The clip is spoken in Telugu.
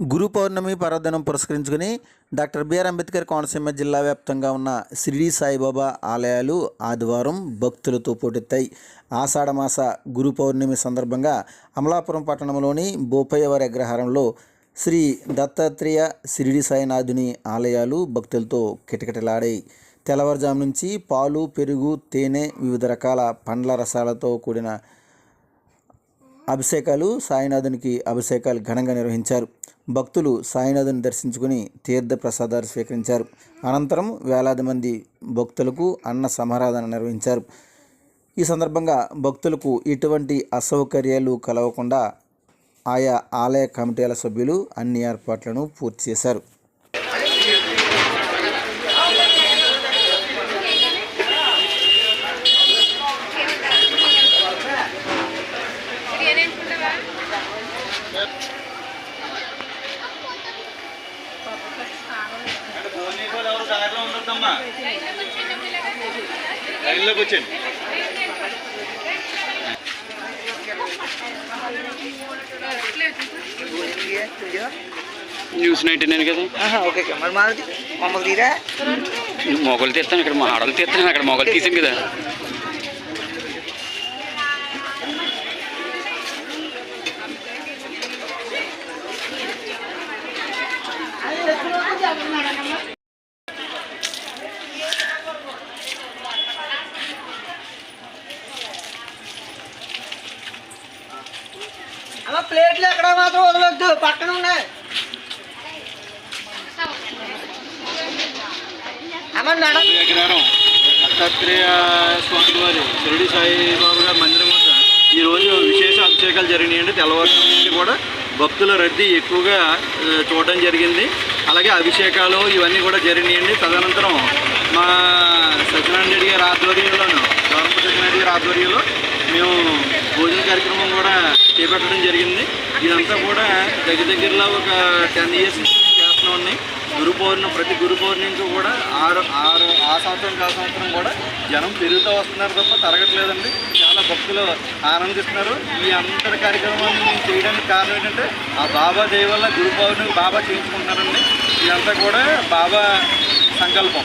గురు పౌర్ణమి పర్వదినం పురస్కరించుకుని డాక్టర్ బిఆర్ అంబేద్కర్ కోనసీమ జిల్లా వ్యాప్తంగా ఉన్న షిరిడి సాయిబాబా ఆలయాలు ఆదివారం భక్తులతో పోటెత్తాయి. ఆషాఢమాస గురు పౌర్ణమి సందర్భంగా అమలాపురం పట్టణంలోని బోపయ్యవారి అగ్రహారంలో శ్రీ దత్తాత్రేయ షిరిడి సాయినాథుని ఆలయాలు భక్తులతో కిటకిటలాడాయి. తెల్లవారుజాము నుంచి పాలు పెరుగు తేనె వివిధ రకాల పండ్ల రసాలతో కూడిన అభిషేకాలు సాయినాథునికి అభిషేకాలు ఘనంగా నిర్వహించారు. భక్తులు సాయినాథుని దర్శించుకుని తీర్థ ప్రసాదాలు స్వీకరించారు. అనంతరం వేలాది మంది భక్తులకు అన్న సమారాధన నిర్వహించారు. ఈ సందర్భంగా భక్తులకు ఎటువంటి అసౌకర్యాలు కలవకుండా ఆయా ఆలయ కమిటీల సభ్యులు అన్ని ఏర్పాట్లను పూర్తి చేశారు. దారిలో ఉండొద్దమ్మా లైన్లోకి న్యూస్ నైట్ నేను కదా? ఓకే మరి మాది మమ్మల్ని తీరా? మొగలు తీస్తాను ఇక్కడ మా ఆడలు తీస్తాను అక్కడ మొగలు తీసాను కదా. అమ్మ ప్లేట్లు ఎక్కడ మాత్రం వదలొద్దు. పక్కన ఉన్నాయి. అమ్మ నడ. దత్తాత్రేయ స్వామి వారి షిరిడి సాయిబాబు గారి మందిరం వద్ద ఈరోజు విశేష అభిషేకాలు జరిగినాయండి తెల్లవారు నుండి కూడా భక్తుల రద్దీ ఎక్కువగా చూడడం జరిగింది. అలాగే అభిషేకాలు ఇవన్నీ కూడా జరిగినాయండి. తదనంతరం మా సత్యనారాయణ రెడ్డి గారి ఆధ్వర్యంలోను గవర్నమెంట్ సత్యనారాయణ గారి ఆధ్వర్యంలో మేము భోజన కార్యక్రమం కూడా చేపట్టడం జరిగింది. ఇదంతా కూడా దగ్గర దగ్గరలో ఒక టెన్ ఇయర్స్ చేస్తూ ఉన్నాయి. గురు పౌర్ణమి ప్రతి గురు పౌర్ణమికి కూడా ఆరు ఆరు ఆ సంవత్సరం ఆ సంవత్సరం కూడా జనం పెరుగుతూ వస్తున్నారు తప్ప తరగట్లేదండి. చాలా భక్తులు ఆనందిస్తున్నారు. ఈ అంతటి కార్యక్రమాన్ని మేము చేయడానికి కారణం ఏంటంటే ఆ బాబా దయ వల్ల గురు పౌర్ణమి బాబా చేయించుకుంటున్నారండి. ఇదంతా కూడా బాబా సంకల్పం.